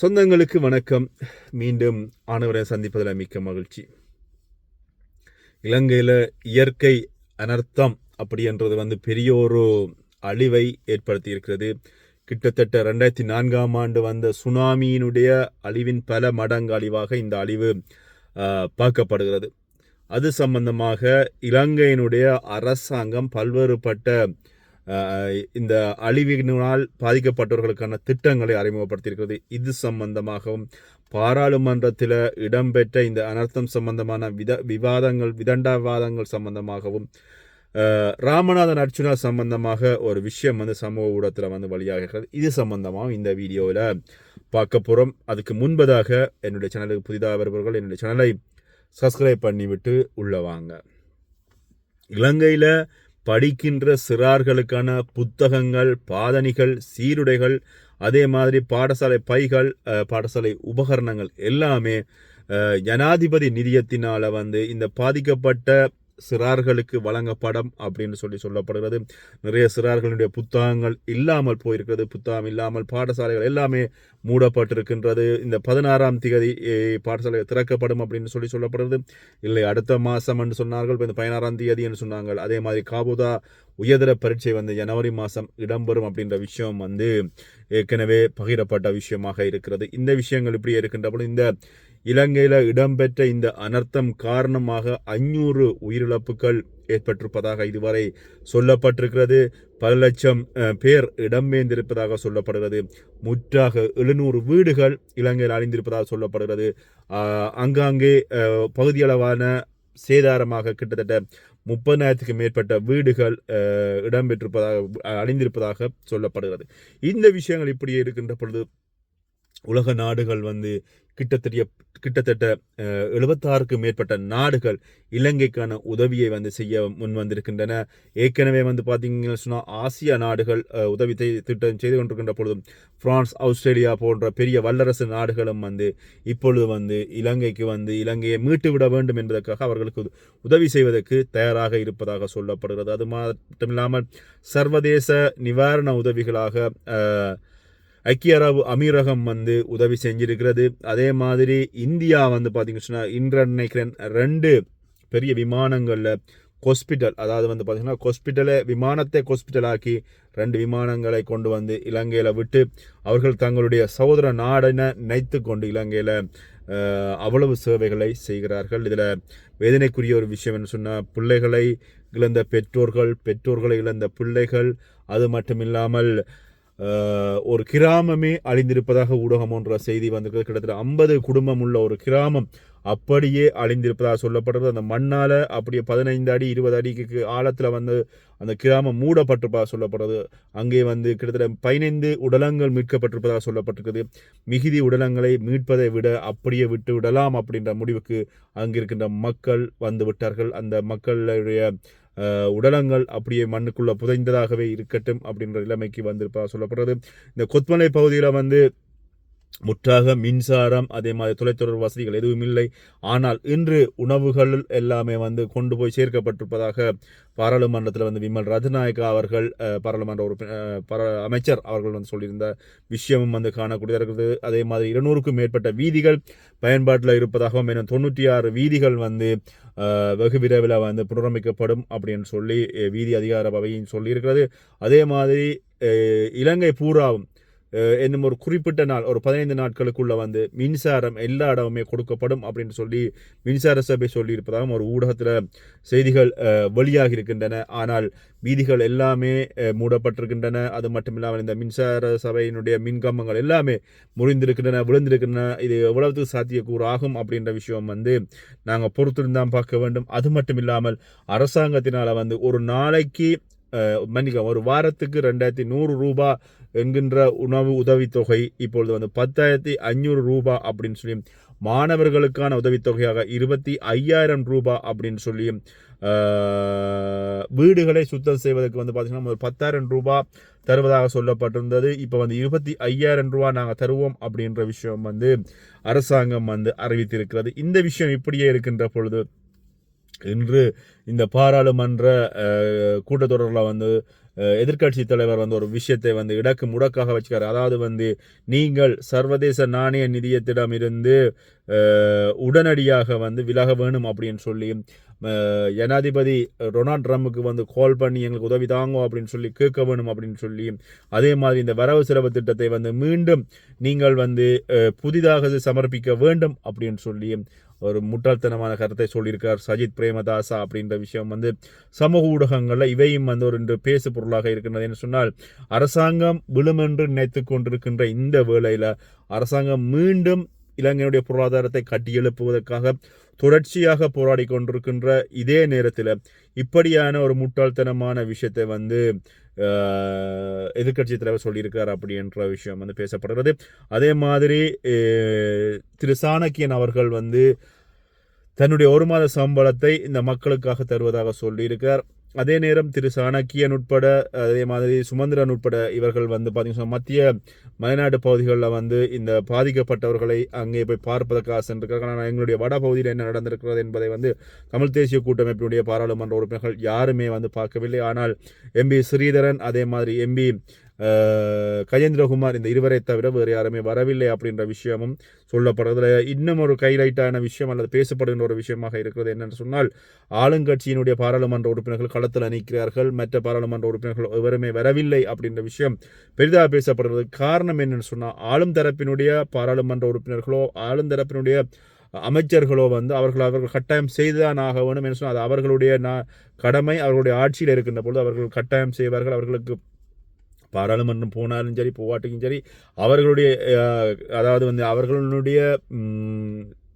சொந்தங்களுக்கு வணக்கம். மீண்டும் ஆனவரை சந்திப்பதில் மிக்க மகிழ்ச்சி. இலங்கையில் இயற்கை அனர்த்தம் அப்படின்றது வந்து பெரிய ஒரு அழிவை ஏற்படுத்தி இருக்கிறது கிட்டத்தட்ட ரெண்டாயிரத்தி நான்காம் ஆண்டு வந்த சுனாமியினுடைய அழிவின் பல மடங்கு அழிவாக இந்த அழிவு பார்க்கப்படுகிறது. அது சம்பந்தமாக இலங்கையினுடைய அரசாங்கம் பல்வேறுபட்ட இந்த அழிவினால் பாதிக்கப்பட்டவர்களுக்கான திட்டங்களை அறிமுகப்படுத்தியிருக்கிறது. இது சம்பந்தமாகவும் பாராளுமன்றத்தில் இடம்பெற்ற இந்த அனர்த்தம் சம்பந்தமான வித விவாதங்கள் விதண்டாவாதங்கள் சம்பந்தமாகவும் ராமநாதன் அர்ச்சுனா சம்பந்தமாக ஒரு விஷயம் வந்து சமூக ஊடகத்தில் வந்து வழியாகிறது இது சம்பந்தமாக இந்த வீடியோவில் பார்க்க போகிறோம் அதுக்கு முன்பதாக என்னுடைய சேனலுக்கு புதிதாக வருபவர்கள் என்னுடைய சேனலை சப்ஸ்கிரைப் பண்ணிவிட்டு உள்ளே வாங்க. இலங்கையில் படிக்கின்ற சிறார்களுக்கான புத்தகங்கள் பாதணிகள் சீருடைகள் அதே மாதிரி பாடசாலை பைகள் பாடசாலை உபகரணங்கள் எல்லாமே ஜனாதிபதி நிதியத்தினால் வந்து இந்த பாதிக்கப்பட்ட சிறார்களுக்கு வழங்கப்படும் அப்படின்னு சொல்லி சொல்லப்படுகிறது. நிறைய சிறார்களுடைய புத்தகங்கள் இல்லாமல் போயிருக்கிறது. புத்தகம் இல்லாமல் பாடசாலைகள் எல்லாமே மூடப்பட்டிருக்கின்றது. இந்த பதினாறாம் தேதி பாடசாலைகள் பாடசாலை திறக்கப்படும் அப்படின்னு சொல்லி சொல்லப்படுறது இல்லை அடுத்த மாதம் என்று சொன்னார்கள். இந்த பதினாறாம் தேதி என்று சொன்னாங்க. அதே மாதிரி காபுதா உயர்தர பரீட்சை வந்து ஜனவரி மாதம் இடம்பெறும் அப்படின்ற விஷயம் வந்து ஏற்கனவே பகிரப்பட்ட விஷயமாக இருக்கிறது. இந்த விஷயங்கள் இப்படி இருக்கின்ற பொழுது இந்த இலங்கையில் இடம்பெற்ற இந்த அனர்த்தம் காரணமாக அஞ்சூறு உயிரிழப்புகள் ஏற்பட்டிருப்பதாக இதுவரை சொல்லப்பட்டிருக்கிறது. பல லட்சம் பேர் இடம்பெயர்ந்திருப்பதாக சொல்லப்படுகிறது. முற்றாக எழுநூறு வீடுகள் இலங்கையில் அழிந்திருப்பதாக சொல்லப்படுகிறது. அங்காங்கே பகுதியளவான சேதாரமாக கிட்டத்தட்ட முப்பதாயிரத்துக்கு மேற்பட்ட வீடுகள் இடம்பெற்றிருப்பதாக அழிந்திருப்பதாக சொல்லப்படுகிறது. இந்த விஷயங்கள் இப்படியே இருக்கின்ற பொழுது உலக நாடுகள் வந்து கிட்டத்தட்ட கிட்டத்தட்ட எழுபத்தாறுக்கு மேற்பட்ட நாடுகள் இலங்கைக்கான உதவியை வந்து செய்ய முன் வந்திருக்கின்றன. ஏற்கனவே வந்து பார்த்தீங்கன்னு சொன்னால் ஆசிய நாடுகள் உதவி திட்டம் செய்து கொண்டிருக்கின்ற பொழுதும் பிரான்ஸ் ஆஸ்திரேலியா போன்ற பெரிய வல்லரசு நாடுகளும் வந்து இப்பொழுது வந்து இலங்கைக்கு வந்து இலங்கையை மீட்டு விட வேண்டும் என்பதற்காக அவர்களுக்கு உதவி செய்வதற்கு தயாராக இருப்பதாக சொல்லப்படுகிறது. அது மட்டுமில்லாமல் சர்வதேச நிவாரண உதவிகளாக ஐக்கிய அரபு அமீரகம் வந்து உதவி செஞ்சிருக்கிறது. அதே மாதிரி இந்தியா வந்து பார்த்தீங்கன்னு சொன்னால் இன்று நினைக்கிறேன் ரெண்டு பெரிய விமானங்களில் ஹாஸ்பிட்டல் அதாவது வந்து பார்த்திங்கன்னா ஹாஸ்பிட்டலை விமானத்தை ஹாஸ்பிட்டல் ஆக்கி ரெண்டு விமானங்களை கொண்டு வந்து இலங்கையில் விட்டு அவர்கள் தங்களுடைய சகோதர நாடென நினைத்து கொண்டு இலங்கையில் அவ்வளவு சேவைகளை செய்கிறார்கள். இதில் வேதனைக்குரிய ஒரு விஷயம் என்ன சொன்னால் பிள்ளைகளை இழந்த பெற்றோர்கள் பெற்றோர்களை இழந்த பிள்ளைகள் அது மட்டும் இல்லாமல் ஒரு கிராமமே அழிந்திருப்பதாக ஊடகம் ஒன்ற செய்தி வந்திருக்கிறது. கிட்டத்தட்ட ஐம்பது குடும்பம் உள்ள ஒரு கிராமம் அப்படியே அழிந்திருப்பதாக சொல்லப்படுறது அந்த மண்ணால் அப்படியே பதினைந்து அடி இருபது அடிக்கு ஆழத்தில் வந்து அந்த கிராமம் மூடப்பட்டிருப்பதாக சொல்லப்படுறது அங்கே வந்து கிட்டத்தட்ட பதினைந்து உடலங்கள் மீட்கப்பட்டிருப்பதாக சொல்லப்பட்டிருக்குது மிகுதி உடலங்களை மீட்பதை விட அப்படியே விட்டு விடலாம் அப்படின்ற முடிவுக்கு அங்கே இருக்கின்ற மக்கள் வந்து விட்டார்கள். அந்த மக்களுடைய உடலங்கள் அப்படியே மண்ணுக்குள்ளே புதைந்ததாகவே இருக்கட்டும் அப்படின்ற நிலைமைக்கு வந்திருப்பதாக சொல்லப்படுறது. இந்த கொத்மலை பகுதியில் வந்து முற்றாக மின்சாரம் அதே மாதிரி தொலைத்தொடர்பு வசதிகள் எதுவும் இல்லை. ஆனால் இன்று உணவுகள் எல்லாமே வந்து கொண்டு போய் சேர்க்கப்பட்டிருப்பதாக பாராளுமன்றத்தில் வந்து விமல் ரத்நாயக்கா அவர்கள் பாராளுமன்ற உறுப்பினர் அமைச்சர் அவர்கள் வந்து சொல்லியிருந்த விஷயமும் வந்து காணக்கூடியதாக இருக்குது. அதே மாதிரி இருநூறுக்கும் மேற்பட்ட வீதிகள் பயன்பாட்டில் இருப்பதாகவும் மேலும் தொண்ணூற்றி ஆறு வீதிகள் வந்து வெகு விரைவில் வந்து புனரமைக்கப்படும் அப்படின்னு சொல்லி வீதி அதிகார பவையின் சொல்லியிருக்கிறது. அதே மாதிரி இலங்கை பூராவும் என்னும் ஒரு குறிப்பிட்ட நாள் ஒரு பதினைந்து நாட்களுக்குள்ள வந்து மின்சாரம் எல்லா இடமுமே கொடுக்கப்படும் அப்படின்னு சொல்லி மின்சார சபை சொல்லியிருப்பதாகவும் ஒரு ஊடகத்தில் செய்திகள் வெளியாகி இருக்கின்றன. ஆனால் வீதிகள் எல்லாமே மூடப்பட்டிருக்கின்றன. அது மட்டும் இல்லாமல் இந்த மின்சார சபையினுடைய மின்கம்பங்கள் எல்லாமே முறிந்திருக்கின்றன விழுந்திருக்கின்றன. இது எவ்வளவு சாத்தியக்கூறு ஆகும் அப்படின்ற விஷயம் வந்து நாங்கள் பொறுத்திருந்தான் பார்க்க வேண்டும். அது மட்டும் இல்லாமல் அரசாங்கத்தினால் வந்து ஒரு நாளைக்கு மன்னிக்க ஒரு வாரத்துக்கு ரெண்டாயிரத்தி நூறு ரூபா என்கின்ற உணவு உதவித்தொகை இப்பொழுது வந்து பத்தாயிரத்தி ஐநூறு ரூபா அப்படின்னு சொல்லி மாணவர்களுக்கான உதவித்தொகையாக இருபத்தி ஐயாயிரம் ரூபாய் அப்படின்னு சொல்லி வீடுகளை சுத்தம் செய்வதற்கு வந்து பார்த்திங்கன்னா ஒரு பத்தாயிரம் ரூபாய் தருவதாக சொல்லப்பட்டிருந்தது. இப்போ வந்து இருபத்தி ஐயாயிரம் ரூபா நாங்கள் தருவோம் அப்படின்ற விஷயம் வந்து அரசாங்கம் வந்து அறிவித்திருக்கிறது. இந்த விஷயம் இப்படியே இருக்கின்ற பொழுது இன்று இந்த பாராளுமன்ற கூட்டத்தொடரில் வந்து எதிர்கட்சி தலைவர் வந்து ஒரு விஷயத்தை வந்து இடக்கு முடக்காக வச்சுக்காரு. அதாவது வந்து நீங்கள் சர்வதேச நாணய நிதியத்திடம் இருந்து உடனடியாக வந்து விலக வேணும் அப்படின்னு சொல்லி ஜனாதிபதி டொனால்ட் ட்ரம்புக்கு வந்து கால் பண்ணி எங்களுக்கு உதவி தாங்கோ அப்படின்னு சொல்லி கேட்க வேணும் அப்படின்னு சொல்லி அதே மாதிரி இந்த வரவு செலவு திட்டத்தை வந்து மீண்டும் நீங்கள் வந்து புதிதாக இது சமர்ப்பிக்க வேண்டும் அப்படின்னு சொல்லி ஒரு முட்டாள்தனமான கருத்தை சொல்லியிருக்கார் சஜித் பிரேமதாசா அப்படின்ற விஷயம் வந்து சமூக ஊடகங்களில் இவையும் வந்து ஒரு இன்று பேசு பொருளாக இருக்கின்றது என்று சொன்னால் அரசாங்கம் விழுமென்று நினைத்து கொண்டிருக்கின்ற இந்த வேளையில் அரசாங்கம் மீண்டும் இலங்கையினுடைய பொருளாதாரத்தை கட்டியெழுப்புவதற்காக தொடர்ச்சியாக போராடி கொண்டிருக்கின்ற இதே நேரத்தில் இப்படியான ஒரு முட்டாள்தனமான விஷயத்தை வந்து எதிர்கட்சி தலைவர் சொல்லியிருக்கார் அப்படின்ற விஷயம் வந்து பேசப்படுகிறது. அதே மாதிரி திரு சாணக்கியன் அவர்கள் வந்து தன்னுடைய ஒரு மாத சம்பளத்தை இந்த மக்களுக்காக தருவதாக சொல்லியிருக்கார். அதே நேரம் திரு சாணக்கியன் உட்பட அதே மாதிரி சுமந்திரன் உட்பட இவர்கள் வந்து பார்த்தீங்கன்னா மத்திய மலைநாடு பகுதிகளில் வந்து இந்த பாதிக்கப்பட்டவர்களை அங்கே போய் பார்ப்பதற்காக சென்றிருக்கிறார்கள். ஆனால் எங்களுடைய வட பகுதியில் என்ன நடந்திருக்கிறது என்பதை வந்து தமிழ் தேசிய கூட்டமைப்பினுடைய பாராளுமன்ற உறுப்பினர்கள் யாருமே வந்து பார்க்கவில்லை. ஆனால் எம்பி ஸ்ரீதரன் அதே மாதிரி எம்பி கஜேந்திரகுமார் இந்த இருவரை தவிர வேறு யாருமே வரவில்லை அப்படின்ற விஷயமும் சொல்லப்படுறதுல இன்னும் ஒரு கைலைட்டான விஷயம் அல்லது பேசப்படுகின்ற ஒரு விஷயமாக இருக்கிறது என்னென்னு சொன்னால் ஆளுங்கட்சியினுடைய பாராளுமன்ற உறுப்பினர்கள் களத்தில் நிற்கிறார்கள் மற்ற பாராளுமன்ற உறுப்பினர்கள் எவருமே வரவில்லை அப்படின்ற விஷயம் பெரிதாக பேசப்படுறது காரணம் என்னென்னு சொன்னால் ஆளும் தரப்பினுடைய பாராளுமன்ற உறுப்பினர்களோ ஆளும் தரப்பினுடைய அமைச்சர்களோ வந்து அவர்கள் அவர்கள் கட்டாயம் செய்துதான் ஆக வேண்டும். என்று சொன்னால் அது அவர்களுடைய கடமை. அவர்களுடைய ஆட்சியில் இருக்கின்ற பொழுது அவர்கள் கட்டாயம் செய்வார்கள். அவர்களுக்கு பாராளுமன்றம் போனாலும் சரி போவாட்டிக்கும் சரி அவர்களுடைய அதாவது வந்து அவர்களுடைய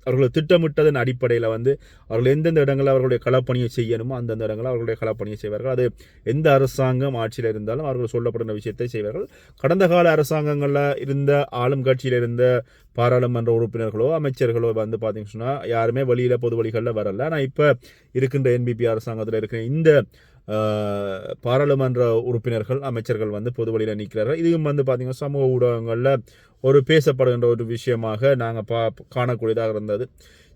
அவர்களை திட்டமிட்டதன் அடிப்படையில் வந்து அவர்கள் எந்தெந்த இடங்களில் அவர்களுடைய களப்பணியை செய்யணுமோ அந்தந்த இடங்களில் அவர்களுடைய களப்பணியை செய்வார்கள். அது எந்த அரசாங்கம் ஆட்சியில் இருந்தாலும் அவர்கள் சொல்லப்படுகிற விஷயத்தை செய்வார்கள். கடந்த கால அரசாங்கங்களில் இருந்த ஆளும் கட்சியில் இருந்த பாராளுமன்ற உறுப்பினர்களோ அமைச்சர்களோ வந்து பார்த்தீங்கன்னு சொன்னால் யாருமே வெளியில் பொது வழிகளில் வரல. ஆனால் இப்போ இருக்கின்ற என்பிபி அரசாங்கத்தில் இருக்கிற இந்த பாராளுமன்ற உறுப்பினர்கள் அமைச்சர்கள் வந்து பொது வழியில் நிற்கிறார்கள் இதுவும் வந்து பார்த்திங்கன்னா சமூக ஊடகங்களில் ஒரு பேசப்படுகின்ற ஒரு விஷயமாக நாங்கள் பா காணக்கூடியதாக இருந்தது.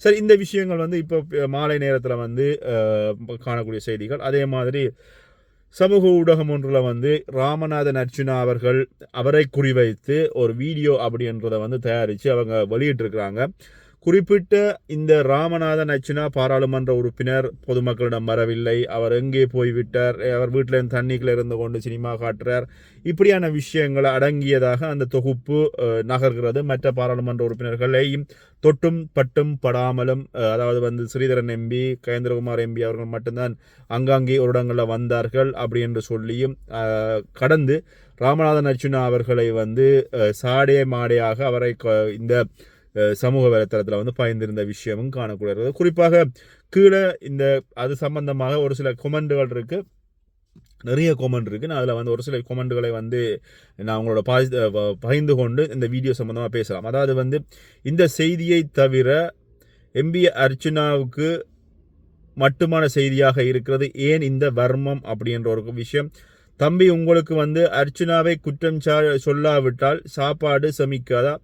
சரி இந்த விஷயங்கள் வந்து இப்போ மாலை நேரத்தில் வந்து காணக்கூடிய செய்திகள். அதே மாதிரி சமூக ஊடகம் ஒன்றில் வந்து ராமநாதன் அர்ச்சுனா அவர்கள் அவரை குறிவைத்து ஒரு வீடியோ அப்படின்றத வந்து தயாரித்து அவங்க வெளியிட்டிருக்கிறாங்க. குறிப்பிட்ட இந்த ராமநாதன் அச்சுனா பாராளுமன்ற உறுப்பினர் பொதுமக்களிடம் வரவில்லை. அவர் எங்கே போய்விட்டார்? அவர் வீட்டில் இருந்து தண்ணிக்குள்ள இருந்து கொண்டு சினிமா காட்டுறார். இப்படியான விஷயங்களை அடங்கியதாக அந்த தொகுப்பு நகர்கிறது. மற்ற பாராளுமன்ற உறுப்பினர்களையும் தொட்டும் பட்டும் படாமலும் அதாவது வந்து ஸ்ரீதரன் எம்பி கேந்திரகுமார் எம்பி அவர்கள் மட்டும்தான் அங்காங்கே ஒரு இடங்களில் வந்தார்கள் அப்படி என்று சொல்லியும் கடந்து ராமநாதன் அர்ச்சுனா அவர்களை வந்து சாடே மாடையாக அவரை க- இந்த சமூக வலைத்தளத்தில் வந்து பயந்திருந்த விஷயமும் காணக்கூடியது. குறிப்பாக கீழே இந்த அது சம்பந்தமாக ஒரு சில கொமெண்டுகள் இருக்குது நிறைய கொமெண்ட் இருக்குது நான் அதில் வந்து ஒரு சில கொமெண்டுகளை வந்து நான் அவங்களோட பாசி பகிர்ந்து கொண்டு இந்த வீடியோ சம்மந்தமாக பேசலாம். அதாவது வந்து இந்த செய்தியை தவிர எம்பி அர்ச்சுனாவுக்கு மட்டுமான செய்தியாக இருக்கிறது ஏன் இந்த வர்மம் அப்படின்ற ஒரு விஷயம். தம்பி உங்களுக்கு வந்து அர்ச்சுனாவை குற்றம் சா சொல்லாவிட்டால் சாப்பாடு சமிக்காதா?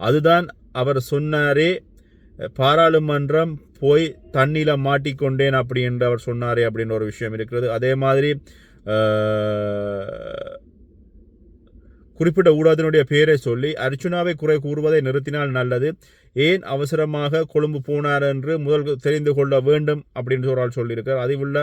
அதுதான் அவர் சொன்னாரே பாராளுமன்றம் போய் தண்ணியில் மாட்டிக்கொண்டேன் அப்படி என்று அவர் சொன்னாரே அப்படின்ற ஒரு விஷயம் இருக்கிறது. அதே மாதிரி குறிப்பிட்ட ஊடகத்தினுடைய பெயரை சொல்லி அர்ச்சுனாவை குறை கூறுவதை நிறுத்தினால் நல்லது. ஏன் அவசரமாக கொழும்பு போனார் என்று முதல் தெரிந்து கொள்ள வேண்டும் அப்படின்னு ஒரு ஆள் சொல்லியிருக்கார். அறிவுள்ள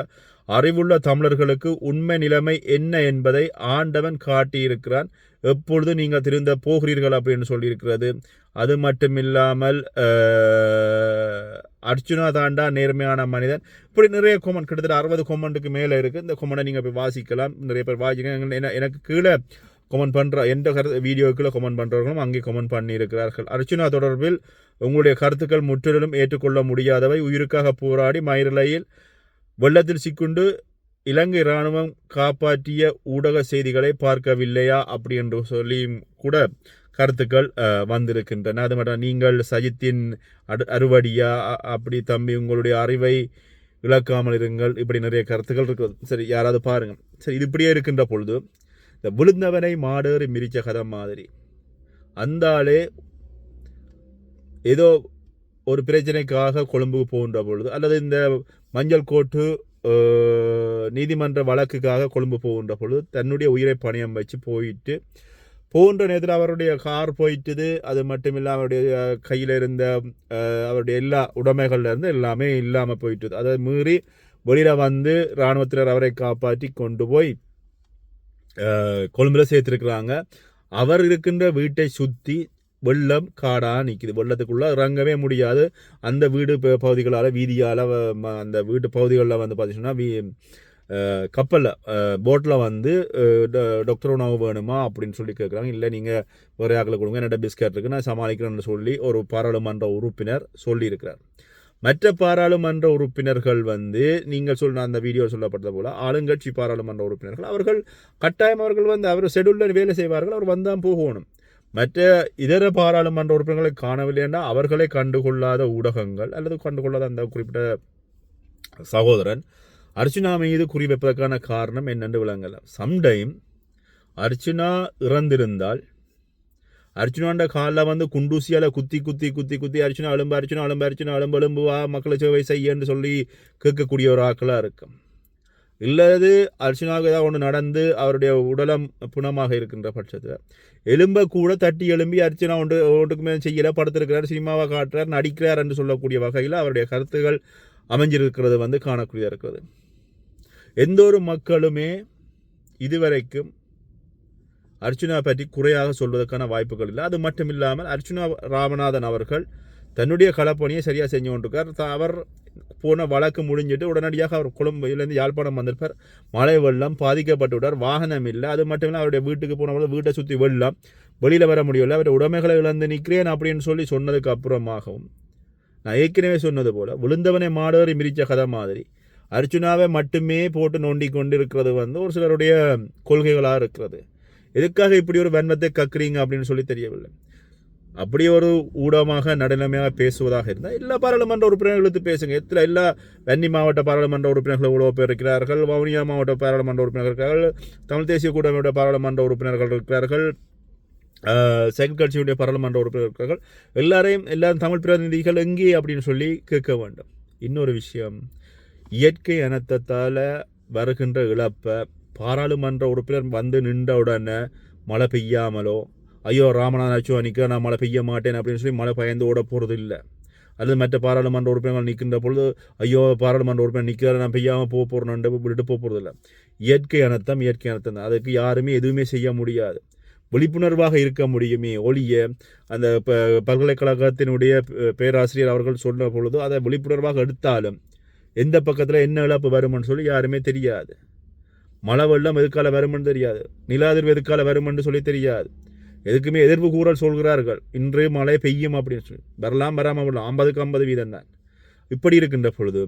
அறிவுள்ள தமிழர்களுக்கு உண்மை நிலைமை என்ன என்பதை ஆண்டவன் காட்டியிருக்கிறான். எப்பொழுது நீங்கள் திருந்த போகிறீர்கள் அப்படின்னு சொல்லியிருக்கிறது. அது மட்டுமில்லாமல் இல்லாமல் அர்ச்சுனா தாண்டா நேர்மையான மனிதன். இப்படி நிறைய கொமெண்ட் கிட்டத்தட்ட அறுபது கொமெண்ட்டுக்கு மேலே இருக்குது இந்த கொமெண்டை நீங்கள் போய் வாசிக்கலாம். நிறைய பேர் வாசிக்கலாம். எனக்கு கீழே கமெண்ட் பண்ணுற எந்த கருத்து வீடியோக்குள்ளே கமெண்ட் பண்ணுறவர்களும் அங்கே கமெண்ட் பண்ணியிருக்கிறார்கள். அர்ச்சுனா தொடர்பில் உங்களுடைய கருத்துக்கள் முற்றிலும் ஏற்றுக்கொள்ள முடியாதவை. உயிருக்காக போராடி மயிரிலையில் வெள்ளத்தில் சிக்குண்டு இலங்கை இராணுவம் காப்பாற்றிய ஊடக செய்திகளை பார்க்கவில்லையா? அப்படி என்று சொல்லியும் கூட கருத்துக்கள் வந்திருக்கின்றன. அது மட்டும் நீங்கள் சஜித்தின் அடு அறுவடியா? அப்படி தம்பி உங்களுடைய அறிவை இழக்காமல் இருங்கள். இப்படி நிறைய கருத்துக்கள் இருக்குது சரி யாராவது பாருங்கள் சரி இது இப்படியே இருக்கின்ற பொழுது இந்த விழுந்தவனை மாடேறி மிரிச்ச கதை மாதிரி. அந்த ஆளே ஏதோ ஒரு பிரச்சனைக்காக கொழும்புக்கு போகின்ற பொழுது அல்லது இந்த மஞ்சள் கோட்டு நீதிமன்ற வழக்குக்காக கொழும்பு போகின்ற பொழுது தன்னுடைய உயிரை பணியம் வச்சு போயிட்டு போன்ற நேரத்தில் அவருடைய கார் போயிட்டுது. அது மட்டும் இல்லாமல் அவருடைய கையில் இருந்த அவருடைய எல்லா உடைமைகள்ல இருந்து எல்லாமே இல்லாமல் போயிட்டுது. அதை மீறி வெளியில் வந்து இராணுவத்தினர் அவரை காப்பாற்றி கொண்டு போய் கொழும்புல சேர்த்துருக்குறாங்க. அவர் இருக்கின்ற வீட்டை சுற்றி வெள்ளம் காடாக நிற்கிது வெள்ளத்துக்குள்ளே இறங்கவே முடியாது. அந்த வீடு பகுதிகளால் வீதியால் அந்த வீட்டு பகுதிகளில் வந்து பார்த்திங்கன்னா வீ கப்பலில் போட்டில் வந்து ட- டாக்டர் உணவு வேணுமா அப்படின்னு சொல்லி கேட்குறாங்க இல்லை நீங்கள் ஒரே ஆக்கில் கொடுங்க என்னோட பிஸ்கட் இருக்குது நான் சமாளிக்கிறேன்னு சொல்லி ஒரு பாராளுமன்ற உறுப்பினர் சொல்லியிருக்கிறார். மற்ற பாராளுமன்ற உறுப்பினர்கள் வந்து நீங்கள் சொன்ன அந்த வீடியோ சொல்லப்பட்டது போல ஆளுங்கட்சி பாராளுமன்ற உறுப்பினர்கள் அவர்கள் கட்டாயம் அவர்கள் வந்து அவர் ஷெடியூலில் வேலை செய்வார்கள் அவர் வந்தான் போகணும். மற்ற இதர பாராளுமன்ற உறுப்பினர்களை காணவில்லைன்னா அவர்களை கண்டுகொள்ளாத ஊடகங்கள் அல்லது கண்டுகொள்ளாத அந்த குறிப்பிட்ட சகோதரன் அர்ச்சனா மீது குறிவைப்பதற்கான காரணம் என்னென்று விளங்கல சம்டைம் அர்ச்சனா இறந்திருந்தால் அர்ச்சுனாண்ட காலில் வந்து குண்டூசியால் குத்தி குத்தி குத்தி குத்தி அர்ச்சுனா அலும்பு அர்ச்சுனா அலும்பு அர்ச்சுனா அலும்பு அலும்பு வா மக்களை சேவை செய்யன்னு சொல்லி கேட்கக்கூடிய ஒரு ஆக்களாக இருக்கும் இல்லது அர்ச்சுனாவுக்கு ஏதாவது ஒன்று நடந்து அவருடைய உடலம் புணமாக இருக்கின்ற பட்சத்தில் எலும்பை கூட தட்டி எலும்பி அர்ச்சனா ஒன்று ஒன்றுக்குமே செய்யலை படுத்திருக்கிறார் சினிமாவை காட்டுறார் நடிக்கிறார் என்று சொல்லக்கூடிய வகையில் அவருடைய கருத்துகள் அமைஞ்சிருக்கிறது வந்து காணக்கூடியதாக இருக்கிறது எந்த ஒரு மக்களுமே இதுவரைக்கும் அர்ச்சுனா பற்றி குறையாக சொல்வதற்கான வாய்ப்புகள் இல்லை. அது மட்டும் இல்லாமல் அர்ச்சுனா ராமநாதன் அவர்கள் தன்னுடைய களப்பணியை சரியாக செஞ்சு கொண்டிருக்கார். அவர் போன வழக்கு முடிஞ்சிட்டு உடனடியாக அவர் கொழும்புலேருந்து யாழ்ப்பாணம் வந்திருப்பார். மழை வெள்ளம் பாதிக்கப்பட்டு விட்டார் வாகனம் இல்லை. அது மட்டும் இல்லை அவருடைய வீட்டுக்கு போனவங்க வீட்டை சுற்றி வெள்ளம். வெளியில் வர முடியவில்லை. அவருடைய உடைமைகளை இழந்து நிற்கிறேன் அப்படின்னு சொல்லி சொன்னதுக்கு அப்புறமாகவும் நான் ஏற்கனவே சொன்னது போல் விழுந்தவனை மாடேறி மிரித்த கதை மாதிரி அர்ச்சுனாவை மட்டுமே போட்டு நோண்டி கொண்டிருக்கிறது வந்து ஒரு சிலருடைய கொள்கைகளாக இருக்கிறது. எதுக்காக இப்படி ஒரு வன்மத்தை கக்குறீங்க அப்படின்னு சொல்லி தெரியவில்லை. அப்படி ஒரு ஊடகமாக நடுநிலைமையாக பேசுவதாக இருந்தால் எல்லா பாராளுமன்ற உறுப்பினர்கள் எடுத்து பேசுங்க. எத்தனை எல்லா வன்னி மாவட்ட பாராளுமன்ற உறுப்பினர்கள் இவ்வளோ பேர் இருக்கிறார்கள் வவுனியா மாவட்ட பாராளுமன்ற உறுப்பினர்கள் இருக்கிறார்கள் தமிழ் தேசிய கூட்டமையோட பாராளுமன்ற உறுப்பினர்கள் இருக்கிறார்கள் செகண்ட் கட்சியுடைய பாராளுமன்ற உறுப்பினர்கள் இருக்கிறார்கள். எல்லாரையும் எல்லாரும் தமிழ் பிரதிநிதிகள் எங்கே அப்படின்னு சொல்லி கேட்க வேண்டும். இன்னொரு விஷயம் இயற்கை அனத்தத்தால் வருகின்ற இழப்பை பாராளுமன்ற உறுப்பினர் வந்து நின்ற உடனே மழை பெய்யாமலோ ஐயோ ராமநாதன் நிற்க நான் மழை பெய்ய மாட்டேன் அப்படின்னு சொல்லி மழை பயந்து ஓட போகிறது இல்லை அல்லது மற்ற பாராளுமன்ற உறுப்பினர்கள் நிற்கின்ற பொழுது ஐயோ பாராளுமன்ற உறுப்பினர் நிற்கிற நான் பெய்யாமல் போக போகிறேன் விட்டுட்டு போக போகிறது இல்லை இயற்கை அனர்த்தம் இயற்கை அனர்த்தம் தான். அதுக்கு யாருமே எதுவுமே செய்ய முடியாது. விழிப்புணர்வாக இருக்க முடியுமே ஒழிய அந்த ப பல்கலைக்கழகத்தினுடைய பேராசிரியர் அவர்கள் சொன்ன பொழுது அதை விழிப்புணர்வாக எடுத்தாலும் எந்த பக்கத்தில் என்ன இழப்பு வரும்னு சொல்லி யாருமே தெரியாது. மழை வெள்ளம் எதுக்கால வரும்னு தெரியாது. நிலாதிர்வு எதுக்கால வரும்னு சொல்லி தெரியாது. எதுக்குமே எதிர்ப்பு கூறல் சொல்கிறார்கள். இன்று மழை பெய்யும் அப்படின்னு சொல்லி. வரலாம் வராமல் வரலாம். ஐம்பதுக்கு ஐம்பது வீதம் தான். இப்படி இருக்கின்ற பொழுது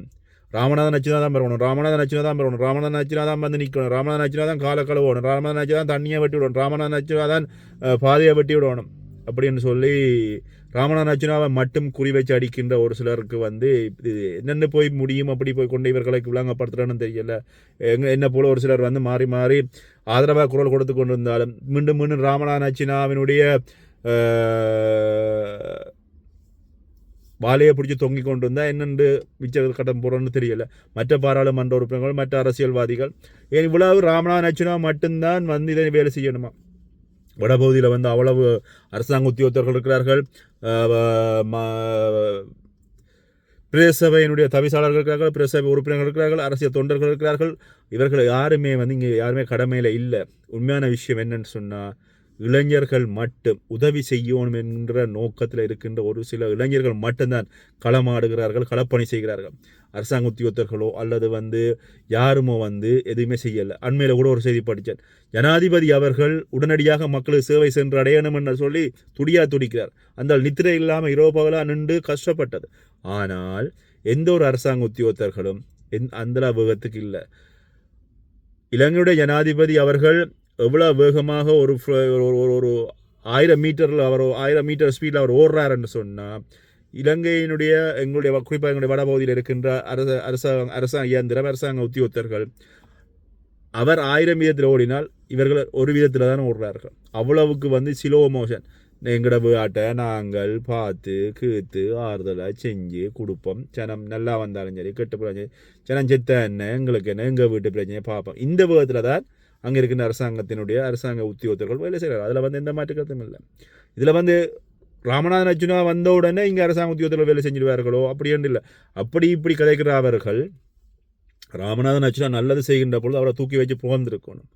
ராமநாதன் நச்சுனா தான் பெறணும் ராமநாதன் நச்சுனா தான் பெறணும் ராமநாதன் நச்சுனா தான் வந்து நிற்கணும் ராமநாதன் நச்சுனா தான் காலை கழுவணும் ராமநாதன் நச்சுனா தான் தண்ணியை வெட்டி விடணும். ராமநாதன் நச்சுனா தான் பாதையை வெட்டி விடணும். அப்படின்னு சொல்லி ராமநாதன் மட்டும் குறி வச்சு அடிக்கின்ற ஒரு சிலருக்கு வந்து இது என்னென்ன போய் முடியும் அப்படி போய் கொண்டு இவர்களுக்கு விளங்கப்படுத்துறேன்னு தெரியல. எங்க என்ன போல ஒரு சிலர் வந்து மாறி மாறி ஆதரவாக குரல் கொடுத்து கொண்டு இருந்தாலும் மீண்டும் மீண்டும் ராமநாதன் வாலையை பிடிச்சி தொங்கி கொண்டு வந்தால் என்னென்று மிச்ச கட்டம் போகிறோன்னு தெரியல. மற்ற பாராளுமன்ற உறுப்பினர்கள் மற்ற அரசியல்வாதிகள். ஏன் இவ்வளவு ராமநாதன் அச்சுனா மட்டும்தான் வந்து இதை வேலை செய்யணுமா? வடபகுதியில் வந்து அவ்வளவு அரசாங்க உத்தியோகத்தர்கள் இருக்கிறார்கள். பிரதேசபையினுடைய தவிசாளர்கள் இருக்கிறார்கள் பிரதேசபை உறுப்பினர்கள் இருக்கிறார்கள் அரசியல் தொண்டர்கள் இருக்கிறார்கள். இவர்கள் யாருமே வந்து இங்கே யாருமே கடமையில் இல்லை. உண்மையான விஷயம் என்னன்னு சொன்னால் இளைஞர்கள் மட்டும் உதவி செய்யணும் என்கிற நோக்கத்தில் இருக்கின்ற ஒரு சில இளைஞர்கள் மட்டும்தான் களமாடுகிறார்கள் களப்பணி செய்கிறார்கள். அரசாங்க உத்தியோகத்தர்களோ அல்லது வந்து யாருமோ வந்து எதுவுமே செய்யலை. அண்மையில் கூட ஒரு செய்தி படித்தேன். ஜனாதிபதி அவர்கள் உடனடியாக மக்களுக்கு சேவை சென்று அடையணும் என்று சொல்லி துடியா துடிக்கிறார். அந்த நித்திரை இல்லாமல் இரவு பகலாக நின்று கஷ்டப்பட்டது. ஆனால் எந்த ஒரு அரசாங்க உத்தியோகத்தர்களும் எந் அந்த வேகத்துக்கு இல்லை. இலங்கையுடைய ஜனாதிபதி அவர்கள் எவ்வளோ வேகமாக ஒரு ஒரு ஒரு- ஒரு ஆயிரம் மீட்டரில் அவர் ஆயிரம் மீட்டர் ஸ்பீடில் அவர் ஓடுறாருன்னு சொன்னால் இலங்கையினுடைய எங்களுடைய குறிப்பாக எங்களுடைய வடபகுதியில் இருக்கின்ற அரச அரசாங்க அரசாங்க இயந்திரம் அரசாங்க உத்தியோகத்தர்கள் அவர் ஆயிரம் வீதத்தில் ஓடினால் இவர்கள் ஒரு விதத்தில் தான் ஓடுறார்கள். அவ்வளவுக்கு வந்து சிலோ மோஷன் எங்களோட வீட்டை நாங்கள் பார்த்து கீத்து ஆறுதலாக செஞ்சு கொடுப்போம். ஜனம் நல்லா வந்தாலும் சரி கெட்டு போனாலும் சரி ஜனம் செத்த என்ன எங்களுக்கு என்ன எங்கள் வீட்டு பிரச்சனையை பார்ப்போம். இந்த விதத்தில் தான் அங்கே இருக்கின்ற அரசாங்கத்தினுடைய அரசாங்க உத்தியோகத்தர்கள் வேலை செய்கிறார் அதில் வந்து எந்த மாற்று கருத்தும் இல்லை. இதில் வந்து ராமநாதன் அர்ஜுனா வந்த உடனே இங்கே அரசாங்க உத்தியோகத்தில் வேலை செஞ்சிடுவார்களோ? அப்படின்னு இல்லை. அப்படி இப்படி கதைக்கிற அவர்கள் ராமநாதன் அர்ஜுனா நல்லது செய்கின்ற பொழுது அவரை தூக்கி வச்சு புகழ்ந்துருக்கணும்.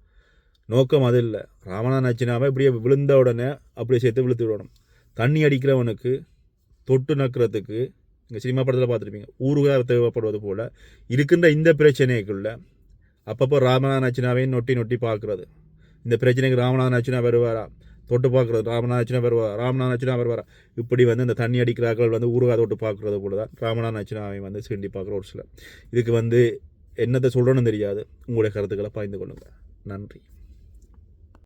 நோக்கம் அது இல்லை. ராமநாதன் அர்ஜுனாவை இப்படியே விழுந்த உடனே அப்படியே சேர்த்து விழுத்து விடணும் தண்ணி அடிக்கிறவனுக்கு தொட்டு நக்கிறதுக்கு இங்கே சினிமா படத்தில் பார்த்துருப்பீங்க ஊருகாக தேவைப்படுவது போல் இருக்கின்ற இந்த பிரச்சனைக்குள்ள அப்பப்போ ராமநாதன் அர்ச்சனாவையும் நொட்டி நொட்டி பார்க்குறது. இந்த பிரச்சனைக்கு ராமநாதன் அர்ச்சனா வருவாரா? தொட்டு பார்க்குறது. ராமநாதன் அர்ச்சனா வருவாரா ராமநாதன் வருவாரா இப்படி வந்து இந்த தண்ணி அடிக்கிறார்கள் வந்து ஊருகா தொட்டு பார்க்குறது போல தான் ராமநாதன் வந்து சீண்டி பார்க்குற ஒரு சிலர். இதுக்கு வந்து என்னத்தை சொல்கிறோன்னு தெரியாது. உங்களுடைய கருத்துக்களை பாய்ந்து கொள்ளுங்கள் நன்றி.